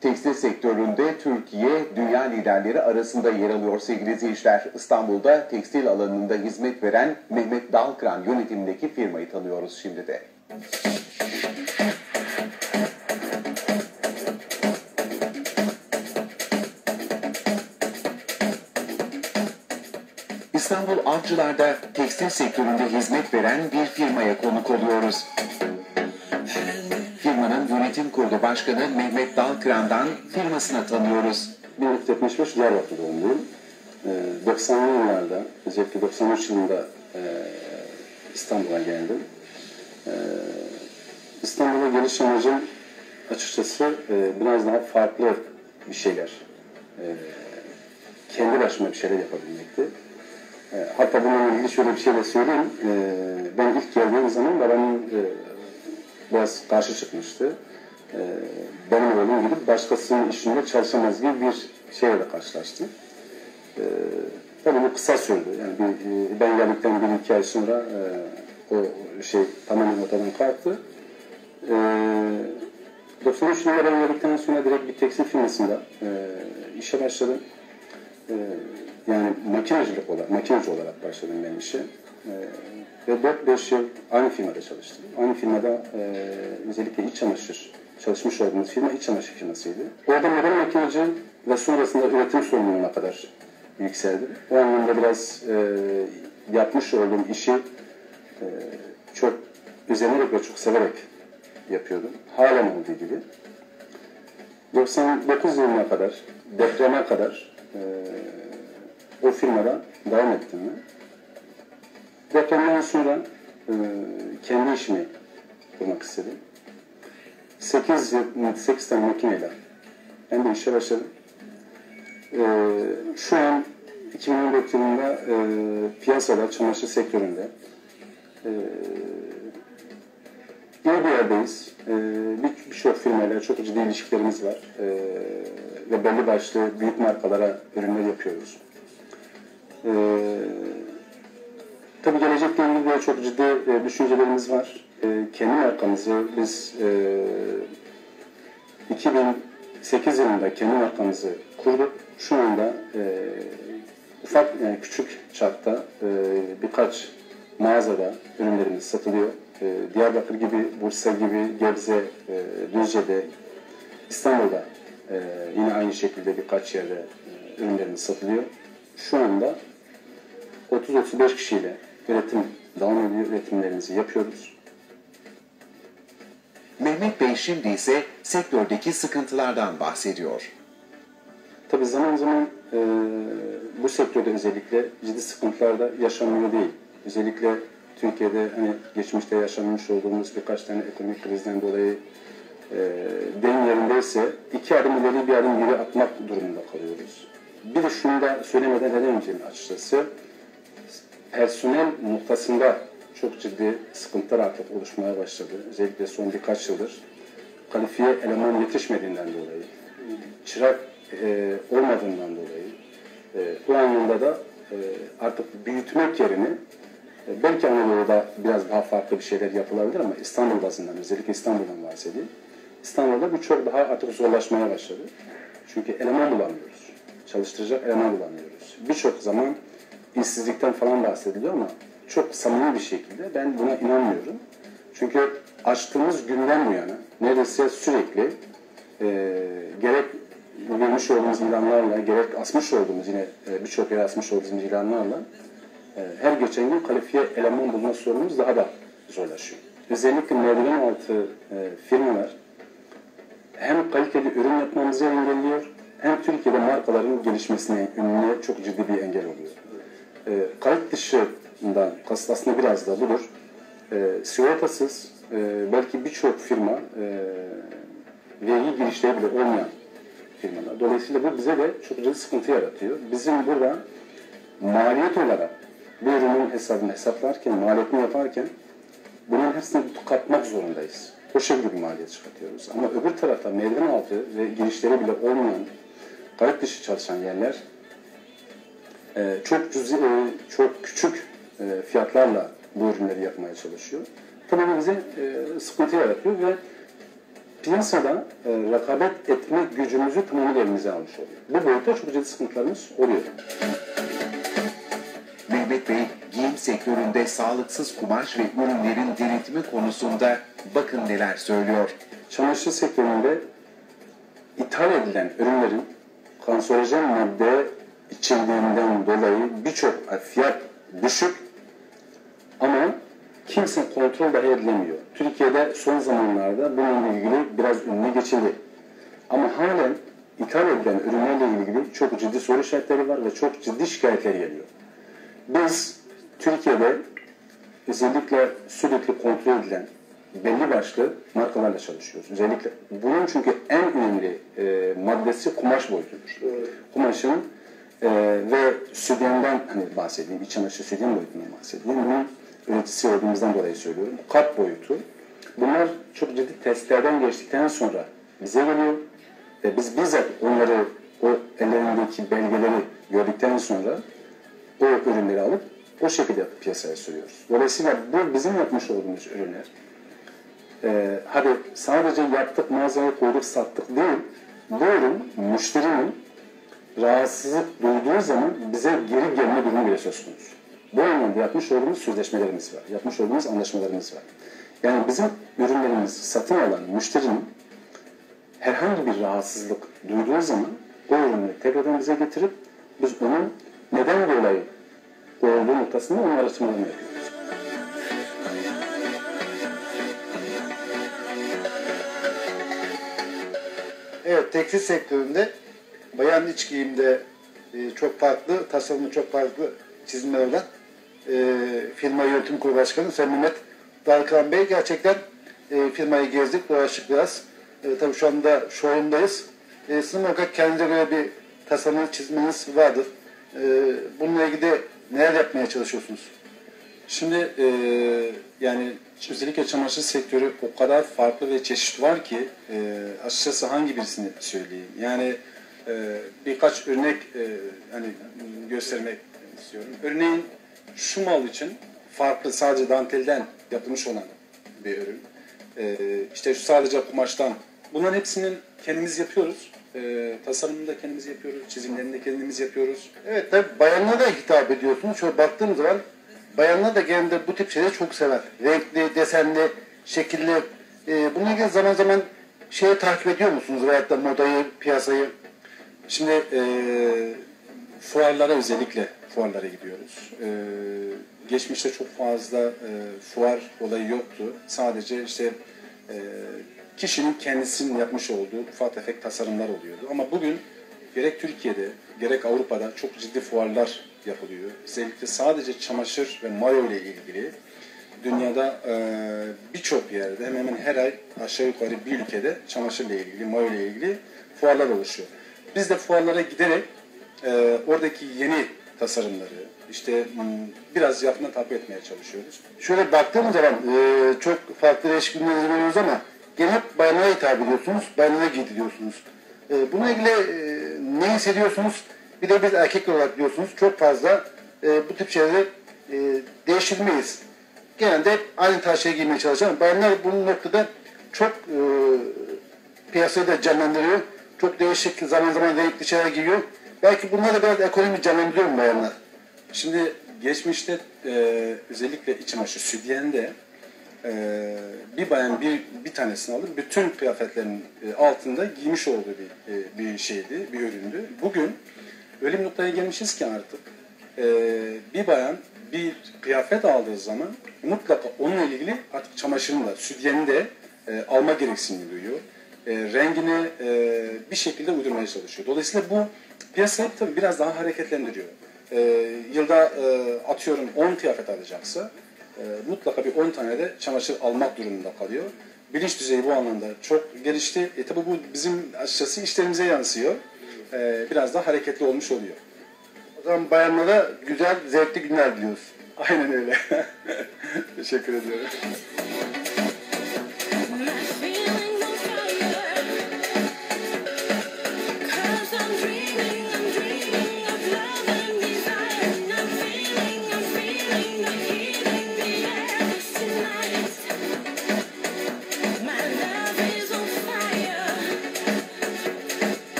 Tekstil sektöründe Türkiye dünya liderleri arasında yer alıyor sevgili izleyiciler. İstanbul'da tekstil alanında hizmet veren Mehmet Dalkıran yönetimindeki firmayı tanıyoruz şimdi de. İstanbul Avcılar'da tekstil sektöründe hizmet veren bir firmaya konuk oluyoruz. Yönetim kurulu başkanı Mehmet Dalkıran'dan firmasını tanıyoruz. 1975 Diyarbakır doğumluyum. Ee, 90'lı yıllarda, özellikle 93 yılında e, İstanbul'a geldim. Ee, İstanbul'a geliş amacım açıkçası e, biraz daha farklı bir şeyler. E, kendi başıma bir şeyler yapabilmekti. E, hatta bununla ilgili şöyle bir şey de söyleyeyim. E, ben ilk geldiğim zaman babamın e, biraz karşı çıkmıştı. E, benim oğlum gidip başkasının işinde çalışamaz gibi bir şeyle karşılaştı. E, tabii bu kısa sürdü. Yani bir, e, ben geldikten bir iki ay sonra e, o şey tamamen ortadan kalktı. E, 93 yılında ben geldikten sonra direkt bir tekstil firmasında e, işe başladım. E, yani makinacılık olarak, makinacı olarak başladım ben işe. E, ve 4-5 yıl aynı firmada çalıştım. Aynı firmada e, özellikle iç çamaşır çalışmış olduğumuz firma iç çamaşır firmasıydı. Orada modern makinacı ve sonrasında üretim sorumluluğuna kadar yükseldim. O anlamda biraz e, yapmış olduğum işi e, çok özenerek ve çok severek yapıyordum. Halen olduğu gibi. 99 yılına kadar, depreme kadar e, o firmada devam ettim ben. Depremden sonra e, kendi işimi kurmak istedim. 8, 8 tane makineyle ben de işe başladım. E, şu an 2014 yılında e, piyasada, çamaşır sektöründe e, iyi bir yerdeyiz. E, Birçok bir firmayla çok ciddi ilişkilerimiz var. E, ve belli başlı büyük markalara ürünler yapıyoruz. E, tabii gelecekle ilgili de çok ciddi e, düşüncelerimiz var. E, kendi markamızı biz e, 2008 yılında kendi markamızı kurduk. Şu anda e, ufak yani küçük çapta e, birkaç mağazada ürünlerimiz satılıyor. E, Diyarbakır gibi, Bursa gibi, Gebze, e, Düzce'de, İstanbul'da e, yine aynı şekilde birkaç yerde e, ürünlerimiz satılıyor. Şu anda 30-35 kişiyle üretim devam üretimlerimizi yapıyoruz. Mehmet Bey şimdi ise sektördeki sıkıntılardan bahsediyor. Tabii zaman zaman e, bu sektörde özellikle ciddi sıkıntılar da yaşanmıyor değil. Özellikle Türkiye'de hani geçmişte yaşanmış olduğumuz birkaç tane ekonomik krizden dolayı e, deyim yerindeyse iki adım ileri bir adım geri atmak durumunda kalıyoruz. Bir de şunu da söylemeden edemeyeceğim açıkçası. Personel noktasında çok ciddi sıkıntılar artık oluşmaya başladı. Özellikle son birkaç yıldır. Kalifiye eleman yetişmediğinden dolayı, çırak e, olmadığından dolayı e, bu anlamda da e, artık büyütmek yerine e, belki Anadolu'da biraz daha farklı bir şeyler yapılabilir ama İstanbul bazından, özellikle İstanbul'dan bahsedeyim. İstanbul'da bu çok daha artık zorlaşmaya başladı. Çünkü eleman bulamıyoruz. Çalıştıracak eleman bulamıyoruz. Birçok zaman işsizlikten falan bahsediliyor ama çok samimi bir şekilde ben buna inanmıyorum. Çünkü açtığımız günden bu yana neredeyse sürekli e, gerek vermiş olduğumuz ilanlarla, gerek asmış olduğumuz yine e, birçok yere asmış olduğumuz ilanlarla e, her geçen gün kalifiye eleman bulma sorunumuz daha da zorlaşıyor. Özellikle merdiven altı e, firmalar hem kaliteli ürün yapmamızı engelliyor, hem Türkiye'de markaların gelişmesine, önüne çok ciddi bir engel oluyor. E, kayıt kasıt aslında biraz da budur. E, sigortasız, e, belki birçok firma e, vergi girişleri bile olmayan firmalar. Dolayısıyla bu bize de çok ciddi sıkıntı yaratıyor. Bizim burada maliyet olarak bu ürünün hesabını hesaplarken, maliyetini yaparken bunun hepsini katmak zorundayız. O şekilde bir maliyet çıkartıyoruz. Ama öbür tarafta merdiven altı ve girişleri bile olmayan kayıt dışı çalışan yerler e, çok cüzi, e, çok küçük e, fiyatlarla bu ürünleri yapmaya çalışıyor. Tabii bize e, sıkıntı yaratıyor ve piyasada e, rekabet etme gücümüzü tamamıyla elimize almış oluyor. Bu boyutta çok ciddi sıkıntılarımız oluyor. Mehmet Bey, giyim sektöründe sağlıksız kumaş ve ürünlerin denetimi konusunda bakın neler söylüyor. Çamaşır sektöründe ithal edilen ürünlerin kanserojen madde içerdiğinden dolayı birçok fiyat düşük ama kimse kontrol dahi edilemiyor. Türkiye'de son zamanlarda bununla ilgili biraz önüne geçildi. Ama halen ithal edilen ürünlerle ilgili çok ciddi soru işaretleri var ve çok ciddi şikayetler geliyor. Biz Türkiye'de özellikle sürekli kontrol edilen belli başlı markalarla çalışıyoruz. Özellikle bunun çünkü en önemli e, maddesi kumaş boyutudur. Kumaşın e, ve sütyenden hani bahsedeyim, iç çamaşır sütyen boyutundan bahsedeyim. Bunun üreticisi olduğumuzdan dolayı söylüyorum. Kat boyutu. Bunlar çok ciddi testlerden geçtikten sonra bize geliyor ve biz bizzat onları o ellerindeki belgeleri gördükten sonra o ürünleri alıp o şekilde piyasaya sürüyoruz. Dolayısıyla bu bizim yapmış olduğumuz ürünler e, hadi sadece yaptık mağazaya koyduk sattık değil. Bu ürün müşterinin rahatsızlık duyduğu zaman bize geri gelme durumu bile söz konusu. Bu anlamda yapmış olduğumuz sözleşmelerimiz var. Yapmış olduğumuz anlaşmalarımız var. Yani bizim ürünlerimizi satın alan müşterinin herhangi bir rahatsızlık duyduğu zaman o ürünü tekrardan bize getirip biz onun neden dolayı olduğu noktasında onun araştırmalarını yapıyoruz. Evet, tekstil sektöründe bayan iç giyimde e, çok farklı, tasarımı çok farklı çizimler olan e, firma yönetim kurulu başkanı Sayın Mehmet Dalkan Bey. Gerçekten e, firmayı gezdik, dolaştık biraz. E, tabii şu anda showroom'dayız. E, sizin muhakkak kendinize göre bir tasarım çizmeniz vardır. E, bununla ilgili neler yapmaya çalışıyorsunuz? Şimdi e, yani özellikle çamaşır sektörü o kadar farklı ve çeşit var ki e, açıkçası hangi birisini söyleyeyim? Yani e, birkaç örnek e, hani göstermek istiyorum. Örneğin şu mal için farklı sadece dantelden yapılmış olan bir ürün. E, işte şu sadece kumaştan. Bunların hepsinin kendimiz yapıyoruz. E, tasarımını da kendimiz yapıyoruz, çizimlerini de kendimiz yapıyoruz. Evet tabii bayanlara da hitap ediyorsunuz. Şöyle baktığım zaman bayanlar da genelde bu tip şeyleri çok sever. Renkli, desenli, şekilli. Ee, bununla ilgili zaman zaman şeyi takip ediyor musunuz? Veyahut da modayı, piyasayı. Şimdi e, fuarlara özellikle fuarlara gidiyoruz. E, geçmişte çok fazla e, fuar olayı yoktu. Sadece işte e, kişinin kendisinin yapmış olduğu ufak tefek tasarımlar oluyordu. Ama bugün gerek Türkiye'de gerek Avrupa'da çok ciddi fuarlar yapılıyor. Özellikle sadece çamaşır ve mayo ile ilgili dünyada e, birçok yerde hemen hemen her ay aşağı yukarı bir ülkede çamaşırla ilgili, mayo ile ilgili fuarlar oluşuyor. Biz de fuarlara giderek e, oradaki yeni tasarımları işte m, biraz yakından takip etmeye çalışıyoruz. Şöyle baktığımız zaman e, çok farklı değişik ürünler görüyoruz ama gene hep bayanlara hitap ediyorsunuz, bayanlara giydiriyorsunuz. E, bununla ilgili e, ne hissediyorsunuz? Bir de biz erkek olarak diyorsunuz çok fazla e, bu tip şeyleri e, değiştirmeyiz. Genelde aynı tarz şey giymeye çalışan bayanlar bu noktada çok piyasayı da canlandırıyor. Çok değişik zaman zaman renkli şeyler giyiyor. Belki bunlar da biraz ekonomi canlandırıyor mu bayanlar? Şimdi geçmişte e, özellikle iç çamaşır sütyende e, bir bayan bir bir tanesini alır bütün kıyafetlerin e, altında giymiş olduğu bir e, bir şeydi, bir üründü. Bugün öyle bir noktaya gelmişiz ki artık e, bir bayan bir kıyafet aldığı zaman mutlaka onunla ilgili artık çamaşırını da, sütyeni de e, alma gereksinimi duyuyor. E, rengini e, bir şekilde uydurmaya çalışıyor. Dolayısıyla bu piyasayı tabii biraz daha hareketlendiriyor. E, yılda e, atıyorum 10 kıyafet alacaksa e, mutlaka bir 10 tane de çamaşır almak durumunda kalıyor. Bilinç düzeyi bu anlamda çok gelişti. E tabi bu bizim açıkçası işlerimize yansıyor. E, biraz daha hareketli olmuş oluyor. O zaman bayanlara güzel, zevkli günler diliyoruz. Aynen öyle. Teşekkür ediyorum.